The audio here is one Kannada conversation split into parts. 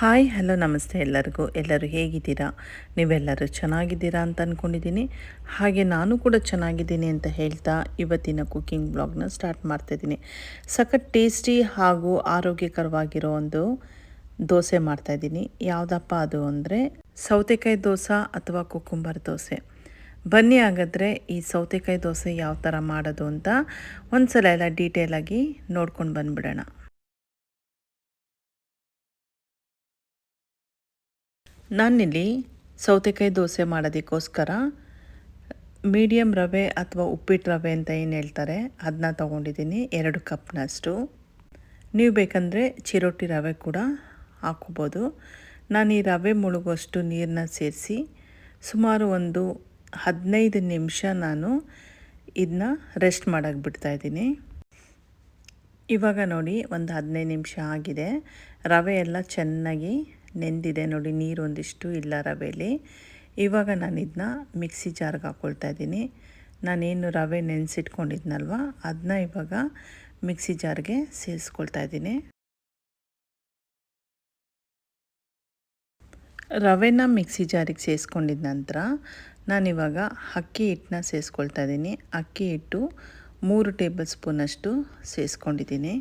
ಹಾಯ್, ಹಲೋ, ನಮಸ್ತೆ ಎಲ್ಲರಿಗೂ. ಎಲ್ಲರೂ ಹೇಗಿದ್ದೀರಾ? ನೀವೆಲ್ಲರೂ ಚೆನ್ನಾಗಿದ್ದೀರಾ ಅಂತ ಅಂದ್ಕೊಂಡಿದ್ದೀನಿ ಹಾಗೆ ನಾನು ಕೂಡ ಚೆನ್ನಾಗಿದ್ದೀನಿ ಅಂತ ಹೇಳ್ತಾ ಇವತ್ತಿನ ಕುಕ್ಕಿಂಗ್ ಬ್ಲಾಗ್ನ ಸ್ಟಾರ್ಟ್ ಮಾಡ್ತಾಯಿದ್ದೀನಿ ಸಖತ್ ಟೇಸ್ಟಿ ಹಾಗೂ ಆರೋಗ್ಯಕರವಾಗಿರೋ ಒಂದು ದೋಸೆ ಮಾಡ್ತಾಯಿದ್ದೀನಿ ಯಾವುದಪ್ಪ ಅದು ಅಂದರೆ ಸೌತೆಕಾಯಿ ದೋಸೆ ಅಥವಾ ಕುಕ್ಕುಂಬರ್ ದೋಸೆ. ಬನ್ನಿ ಹಾಗಾದರೆ ಈ ಸೌತೆಕಾಯಿ ದೋಸೆ ಯಾವ ಥರ ಮಾಡೋದು ಅಂತ ಒಂದು ಸಲ ಎಲ್ಲ ಡೀಟೇಲಾಗಿ ನೋಡ್ಕೊಂಡು ಬಂದುಬಿಡೋಣ. ನಾನಿಲ್ಲಿ ಸೌತೆಕಾಯಿ ದೋಸೆ ಮಾಡೋದಕ್ಕೋಸ್ಕರ ಮೀಡಿಯಮ್ ರವೆ ಅಥವಾ ಉಪ್ಪಿಟ್ಟು ರವೆ ಅಂತ ಏನು ಹೇಳ್ತಾರೆ, ಅದನ್ನ ತೊಗೊಂಡಿದ್ದೀನಿ, ಎರಡು ಕಪ್ನಷ್ಟು. ನೀವು ಬೇಕಂದರೆ ಚಿರೋಟಿ ರವೆ ಕೂಡ ಹಾಕೋಬೋದು ನಾನು ಈ ರವೆ ಮುಳುಗುವಷ್ಟು ನೀರನ್ನ ಸೇರಿಸಿ ಸುಮಾರು ಒಂದು ಹದಿನೈದು ನಿಮಿಷ ನಾನು ಇದನ್ನ ರೆಸ್ಟ್ ಮಾಡೋಕ್ಕೆ ಬಿಡ್ತಾಯಿದ್ದೀನಿ ಇವಾಗ ನೋಡಿ, ಒಂದು ಹದಿನೈದು ನಿಮಿಷ ಆಗಿದೆ. ರವೆ ಎಲ್ಲ ಚೆನ್ನಾಗಿ ನೆಂದಿದೆ ನೋಡಿ ನೀರು ಒಂದಿಷ್ಟು ಇಲ್ಲ ರವೆಯಲ್ಲಿ ಇವಾಗ ನಾನು ಇದನ್ನ ಮಿಕ್ಸಿ ಜಾರ್ಗೆ ಹಾಕ್ಕೊಳ್ತಾ ಇದ್ದೀನಿ. ನಾನೇನು ರವೆ ನೆನೆಸಿಟ್ಕೊಂಡಿದ್ನಲ್ವ ಅದನ್ನ ಇವಾಗ ಮಿಕ್ಸಿ ಜಾರ್ಗೆ ಸೇರಿಸ್ಕೊಳ್ತಾ ಇದ್ದೀನಿ. ರವೆನ ಮಿಕ್ಸಿ ಜಾರಿಗೆ ಸೇರಿಸ್ಕೊಂಡಿದ ನಂತರ ನಾನಿವಾಗ ಅಕ್ಕಿ ಹಿಟ್ಟನ್ನ ಸೇರಿಸ್ಕೊಳ್ತಾ ಇದ್ದೀನಿ. ಅಕ್ಕಿ ಹಿಟ್ಟು ಮೂರು ಟೇಬಲ್ ಸ್ಪೂನಷ್ಟು ಸೇರಿಸ್ಕೊಂಡಿದ್ದೀನಿ.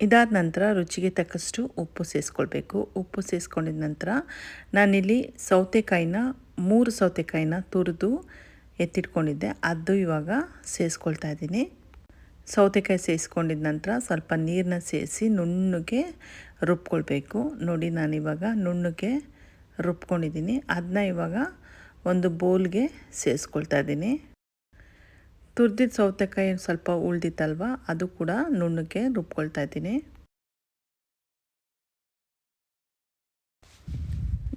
ಇದಾದ ನಂತರ ರುಚಿಗೆ ತಕ್ಕಷ್ಟು ಉಪ್ಪು ಸೇರಿಸ್ಕೊಳ್ಬೇಕು ಉಪ್ಪು ಸೇರಿಸ್ಕೊಂಡಿದ ನಂತರ ನಾನಿಲ್ಲಿ ಸೌತೆಕಾಯಿನ, ಮೂರು ಸೌತೆಕಾಯಿನ ತುರಿದು ಎತ್ತಿಟ್ಕೊಂಡಿದ್ದೆ. ಅದು ಇವಾಗ ಸೇರಿಸ್ಕೊಳ್ತಾ ಇದ್ದೀನಿ. ಸೌತೆಕಾಯಿ ಸೇರಿಸ್ಕೊಂಡಿದ ನಂತರ ಸ್ವಲ್ಪ ನೀರನ್ನ ಸೇರಿಸಿ ನುಣ್ಣಗೆ ರುಬ್ಕೊಳ್ಬೇಕು. ನೋಡಿ, ನಾನಿವಾಗ ನುಣ್ಣಗೆ ರುಬ್ಕೊಂಡಿದ್ದೀನಿ. ಅದನ್ನ ಇವಾಗ ಒಂದು ಬೌಲ್ಗೆ ಸೇರಿಸ್ಕೊಳ್ತಾ ಇದ್ದೀನಿ. ತುರ್ದಿದ್ದ ಸೌತೆಕಾಯಿ ಸ್ವಲ್ಪ ಉಳ್ದಿತ್ತಲ್ವ? ಅದು ಕೂಡ ನುಣ್ಣಗೆ ರುಬ್ಕೊಳ್ತಾ ಇದ್ದೀನಿ.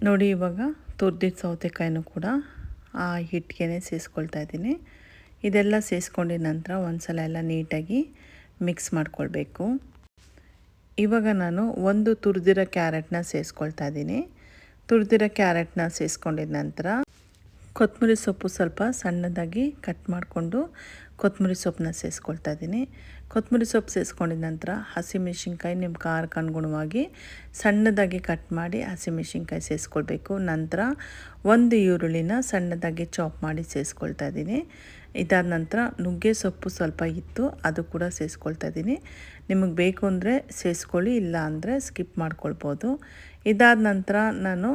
ನೋಡಿ ಇವಾಗ ತುರ್ದಿದ್ದ ಸೌತೆಕಾಯಿನೂ ಕೂಡ ಆ ಹಿಟ್ಟಿಗೆ ಸೇರಿಸ್ಕೊಳ್ತಾ ಇದ್ದೀನಿ. ಇದೆಲ್ಲ ಸೇರಿಸ್ಕೊಂಡಿದ ನಂತರ ಒಂದು ಸಲ ಎಲ್ಲ ನೀಟಾಗಿ ಮಿಕ್ಸ್ ಮಾಡ್ಕೊಳ್ಬೇಕು. ಇವಾಗ ನಾನು ಒಂದು ತುರಿದಿರೋ ಕ್ಯಾರೆಟ್ನ ಸೇರಿಸ್ಕೊಳ್ತಾ ಇದ್ದೀನಿ. ತುರಿದಿರೋ ಕ್ಯಾರೆಟ್ನ ಸೇರಿಸ್ಕೊಂಡಿದ ನಂತರ ಕೊತ್ತಂಬರಿ ಸೊಪ್ಪು ಸ್ವಲ್ಪ ಸಣ್ಣದಾಗಿ ಕಟ್ ಮಾಡಿಕೊಂಡು ಕೊತ್ತಂಬರಿ ಸೊಪ್ಪನ್ನ ಸೇರಿಸ್ಕೊಳ್ತಾ ಇದ್ದೀನಿ. ಕೊತ್ತಂಬರಿ ಸೊಪ್ಪು ಸೇರಿಸ್ಕೊಂಡಿದ ನಂತರ ಹಸಿಮೆಣ್ಸಿನ್ಕಾಯಿ ನಿಮ್ಮ ಖಾರಕ್ಕೆ ಅನುಗುಣವಾಗಿ ಸಣ್ಣದಾಗಿ ಕಟ್ ಮಾಡಿ ಹಸಿಮೆಣ್ಸಿನ್ಕಾಯಿ ಸೇರಿಸ್ಕೊಳ್ಬೇಕು ನಂತರ ಒಂದು ಈರುಳ್ಳಿನ ಸಣ್ಣದಾಗಿ ಚಾಪ್ ಮಾಡಿ ಸೇರಿಸ್ಕೊಳ್ತಾ ಇದ್ದೀನಿ. ಇದಾದ ನಂತರ ನುಗ್ಗೆ ಸೊಪ್ಪು ಸ್ವಲ್ಪ ಇತ್ತು, ಅದು ಕೂಡ ಸೇರಿಸ್ಕೊಳ್ತಾ ಇದ್ದೀನಿ. ನಿಮಗೆ ಬೇಕು ಅಂದರೆ ಸೇರಿಸ್ಕೊಳ್ಳಿ ಇಲ್ಲ ಅಂದರೆ ಸ್ಕಿಪ್ ಮಾಡ್ಕೊಳ್ಬೋದು. ಇದಾದ ನಂತರ ನಾನು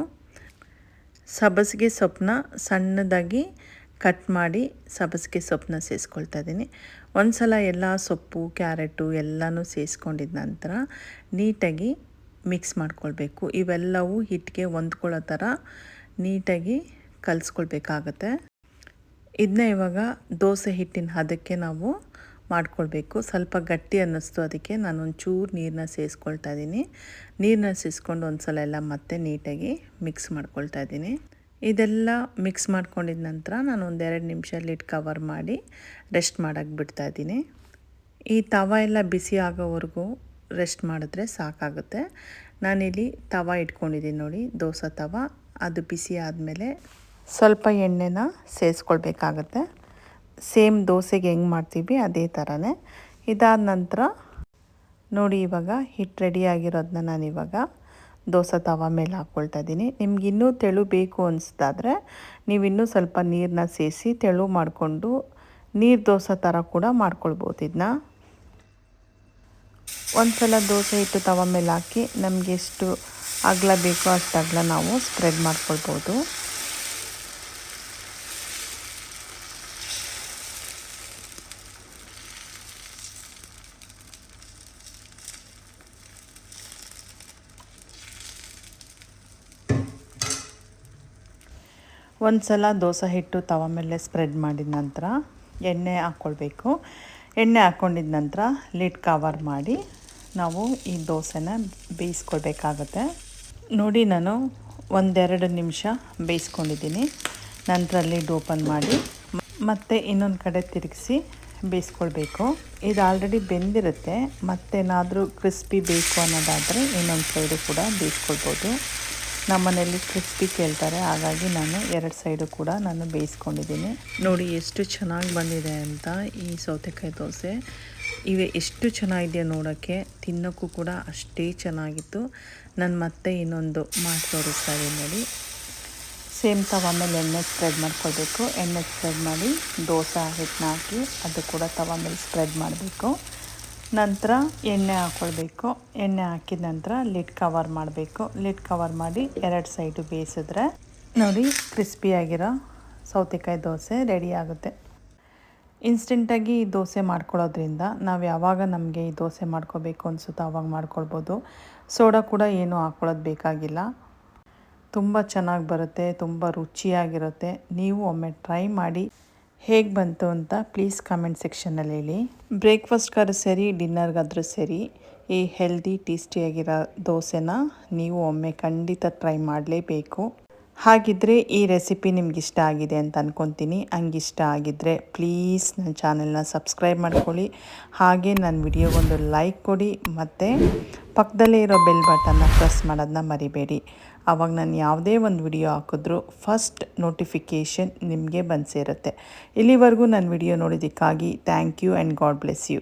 ಸಬ್ಬಸಿಗೆ ಸೊಪ್ಪನ್ನ ಸಣ್ಣದಾಗಿ ಕಟ್ ಮಾಡಿ ಸಬ್ಬಸಿಗೆ ಸೊಪ್ಪನ್ನ ಸೇರಿಸ್ಕೊಳ್ತಾ ಇದ್ದೀನಿ. ಒಂದು ಸಲ ಎಲ್ಲ ಸೊಪ್ಪು, ಕ್ಯಾರೆಟು ಎಲ್ಲನೂ ಸೇರಿಸ್ಕೊಂಡಿದ ನಂತರ ನೀಟಾಗಿ ಮಿಕ್ಸ್ ಮಾಡ್ಕೊಳ್ಬೇಕು. ಇವೆಲ್ಲವೂ ಹಿಟ್ಟಿಗೆ ಹೊಂದ್ಕೊಳ್ಳೋ ಥರ ನೀಟಾಗಿ ಕಲಿಸ್ಕೊಳ್ಬೇಕಾಗತ್ತೆ. ಇದನ್ನ ಇವಾಗ ದೋಸೆ ಹಿಟ್ಟಿನ ಹದಕ್ಕೆ ನಾವು ಮಾಡ್ಕೊಳ್ಬೇಕು. ಸ್ವಲ್ಪ ಗಟ್ಟಿ ಅನ್ನಿಸ್ತು ಅದಕ್ಕೆ ನಾನು ಒಂಚೂರು ನೀರನ್ನ ಸೇರಿಸ್ಕೊಳ್ತಾ ಇದ್ದೀನಿ. ನೀರನ್ನ ಸೇರಿಸ್ಕೊಂಡು ಒಂದು ಸಲ ಎಲ್ಲ ಮತ್ತೆ ನೀಟಾಗಿ ಮಿಕ್ಸ್ ಮಾಡ್ಕೊಳ್ತಾ ಇದ್ದೀನಿ. ಇದೆಲ್ಲ ಮಿಕ್ಸ್ ಮಾಡ್ಕೊಂಡಿದ ನಂತರ ನಾನು ಒಂದೆರಡು ನಿಮಿಷ ಇಟ್ಟು ಕವರ್ ಮಾಡಿ ರೆಸ್ಟ್ ಮಾಡೋಕ್ಕೆ ಬಿಡ್ತಾ ಇದ್ದೀನಿ. ಈ ತವ ಎಲ್ಲ ಬಿಸಿ ಆಗೋವರೆಗೂ ರೆಸ್ಟ್ ಮಾಡಿದ್ರೆ ಸಾಕಾಗುತ್ತೆ. ನಾನಿಲ್ಲಿ ತವ ಇಟ್ಕೊಂಡಿದ್ದೀನಿ ನೋಡಿ, ದೋಸೆ ತವ. ಅದು ಬಿಸಿ ಆದಮೇಲೆ ಸ್ವಲ್ಪ ಎಣ್ಣೆನ ಸೇರಿಸ್ಕೊಳ್ಬೇಕಾಗತ್ತೆ ಸೇಮ್ ದೋಸೆಗೆ ಹೆಂಗೆ ಮಾಡ್ತೀವಿ ಅದೇ ಥರನೇ ಇದಾದ ನಂತರ ನೋಡಿ ಇವಾಗ ಹಿಟ್ಟು ರೆಡಿ ಆಗಿರೋದನ್ನ ನಾನು ಇವಾಗ ದೋಸೆ ತವ ಮೇಲೆ ಹಾಕ್ಕೊಳ್ತಾ ಇದ್ದೀನಿ. ನಿಮ್ಗೆ ಇನ್ನೂ ತೆಳು ಬೇಕು ಅನಿಸ್ದಾದ್ರೆ ನೀವು ಇನ್ನೂ ಸ್ವಲ್ಪ ನೀರನ್ನ ಸೇರಿಸಿ ತೆಳು ಮಾಡಿಕೊಂಡು ನೀರು ದೋಸೆ ಥರ ಕೂಡ ಮಾಡ್ಕೊಳ್ಬೋದು ಇದನ್ನ ಒಂದು ಸಲ ದೋಸೆ ಹಿಟ್ಟು ತವ ಮೇಲೆ ಹಾಕಿ ನಮಗೆ ಎಷ್ಟು ಅಗಲ ಬೇಕೋ ಅಷ್ಟು ಅಗಲ ನಾವು ಸ್ಪ್ರೆಡ್ ಮಾಡ್ಕೊಳ್ಬೋದು. ಒಂದು ಸಲ ದೋಸೆ ಹಿಟ್ಟು ತವ ಮೇಲೆ ಸ್ಪ್ರೆಡ್ ಮಾಡಿದ ನಂತರ ಎಣ್ಣೆ ಹಾಕ್ಕೊಳ್ಬೇಕು. ಎಣ್ಣೆ ಹಾಕ್ಕೊಂಡಿದ ನಂತರ ಲಿಡ್ ಕವರ್ ಮಾಡಿ ನಾವು ಈ ದೋಸೆನ ಬೇಯಿಸ್ಕೊಳ್ಬೇಕಾಗತ್ತೆ. ನೋಡಿ ನಾನು ಒಂದೆರಡು ನಿಮಿಷ ಬೇಯಿಸ್ಕೊಂಡಿದ್ದೀನಿ. ನಂತರ ಲಿಡ್ ಓಪನ್ ಮಾಡಿ ಮತ್ತೆ ಇನ್ನೊಂದು ಕಡೆ ತಿರುಗಿಸಿ ಬೇಯಿಸ್ಕೊಳ್ಬೇಕು. ಇದು ಆಲ್ರೆಡಿ ಬೆಂದಿರುತ್ತೆ. ಮತ್ತೇನಾದರೂ ಕ್ರಿಸ್ಪಿ ಬೇಕು ಅನ್ನೋದಾದರೆ ಇನ್ನೊಂದು ಸೈಡು ಕೂಡ ಬೇಯಿಸ್ಕೊಳ್ಬೋದು. ನಮ್ಮನೇಲಿ ಕ್ರಿಸ್ಪಿ ಕೇಳ್ತಾರೆ. ಹಾಗಾಗಿ ನಾನು ಎರಡು ಸೈಡು ಕೂಡ ನಾನು ಬೇಯಿಸ್ಕೊಂಡಿದ್ದೀನಿ. ನೋಡಿ ಎಷ್ಟು ಚೆನ್ನಾಗಿ ಬಂದಿದೆ ಅಂತ ಈ ಸೌತೆಕಾಯಿ ದೋಸೆ. ಇವೆ ಎಷ್ಟು ಚೆನ್ನಾಗಿದೆಯೋ ನೋಡೋಕ್ಕೆ. ತಿನ್ನೋಕ್ಕೂ ಕೂಡ ಅಷ್ಟೇ ಚೆನ್ನಾಗಿತ್ತು. ನಾನು ಮತ್ತೆ ಇನ್ನೊಂದು ಮಾಡಿ ತೋರಿಸ್ತಾ ಇದ್ದೀನಿ ನೋಡಿ. ಸೇಮ್ ತವ ಮೇಲೆ ಎಣ್ಣೆ ಸ್ಪ್ರೆಡ್ ಮಾಡ್ಕೊಳ್ಬೇಕು. ಎಣ್ಣೆ ಸ್ಪ್ರೆಡ್ ಮಾಡಿ ದೋಸೆ ಹಿಟ್ಟನ್ನ ಹಾಕಿ ಅದು ಕೂಡ ತವ ಮೇಲೆ ಸ್ಪ್ರೆಡ್ ಮಾಡಬೇಕು. ನಂತರ ಎಣ್ಣೆ ಹಾಕ್ಕೊಳ್ಬೇಕು ಎಣ್ಣೆ ಹಾಕಿದ ನಂತರ ಲಿಡ್ ಕವರ್ ಮಾಡಬೇಕು. ಲಿಡ್ ಕವರ್ ಮಾಡಿ ಎರಡು ಸೈಡು ಬೇಯಿಸಿದ್ರೆ ನೋಡಿ ಕ್ರಿಸ್ಪಿಯಾಗಿರೋ ಸೌತೆಕಾಯಿ ದೋಸೆ ರೆಡಿ ಆಗುತ್ತೆ. ಇನ್ಸ್ಟೆಂಟಾಗಿ ಈ ದೋಸೆ ಮಾಡ್ಕೊಳ್ಳೋದ್ರಿಂದ ನಾವು ಯಾವಾಗ ನಮಗೆ ಈ ದೋಸೆ ಮಾಡ್ಕೋಬೇಕು ಅನಿಸುತ್ತೋ ಆವಾಗ ಮಾಡ್ಕೊಳ್ಬೋದು. ಸೋಡಾ ಕೂಡ ಏನೂ ಹಾಕ್ಕೊಳ್ಳೋದು ಬೇಕಾಗಿಲ್ಲ. ತುಂಬ ಚೆನ್ನಾಗಿ ಬರುತ್ತೆ, ತುಂಬ ರುಚಿಯಾಗಿರುತ್ತೆ. ನೀವು ಒಮ್ಮೆ ಟ್ರೈ ಮಾಡಿ. ಹೇಗೆ ಬಂತು ಅಂತ ಪ್ಲೀಸ್ ಕಮೆಂಟ್ ಸೆಕ್ಷನಲ್ಲಿ ಹೇಳಿ. ಬ್ರೇಕ್ಫಾಸ್ಟ್ಗಾದ್ರೂ ಸರಿ ಡಿನ್ನರ್ಗಾದರೂ ಸರಿ, ಈ ಹೆಲ್ದಿ ಟೇಸ್ಟಿಯಾಗಿರೋ ದೋಸೆನ ನೀವು ಒಮ್ಮೆ ಖಂಡಿತ ಟ್ರೈ ಮಾಡಲೇಬೇಕು. ಹಾಗಿದ್ದರೆ ಈ ರೆಸಿಪಿ ನಿಮ್ಗೆ ಇಷ್ಟ ಆಗಿದೆ ಅಂತ ಅಂದ್ಕೊತೀನಿ ಇಷ್ಟ ಆಗಿದ್ದರೆ ಪ್ಲೀಸ್ ನನ್ನ ಚಾನೆಲ್ನ ಸಬ್ಸ್ಕ್ರೈಬ್ ಮಾಡ್ಕೊಳ್ಳಿ. ಹಾಗೆ ನನ್ನ ವಿಡಿಯೋಗೊಂದು ಲೈಕ್ ಕೊಡಿ. ಮತ್ತು ಪಕ್ಕದಲ್ಲೇ ಇರೋ ಬೆಲ್ ಬಟನ್ನ ಪ್ರೆಸ್ ಮಾಡೋದನ್ನ ಮರಿಬೇಡಿ. ಆವಾಗ ನಾನು ಯಾವುದೇ ಒಂದು ವಿಡಿಯೋ ಹಾಕಿದ್ರೂ ಫಸ್ಟ್ ನೋಟಿಫಿಕೇಷನ್ ನಿಮಗೆ ಬಂದು ಸೇರುತ್ತೆ. ಇಲ್ಲಿವರೆಗೂ ನನ್ನ video ನೋಡಿದ್ದಕ್ಕಾಗಿ thank you and God bless you.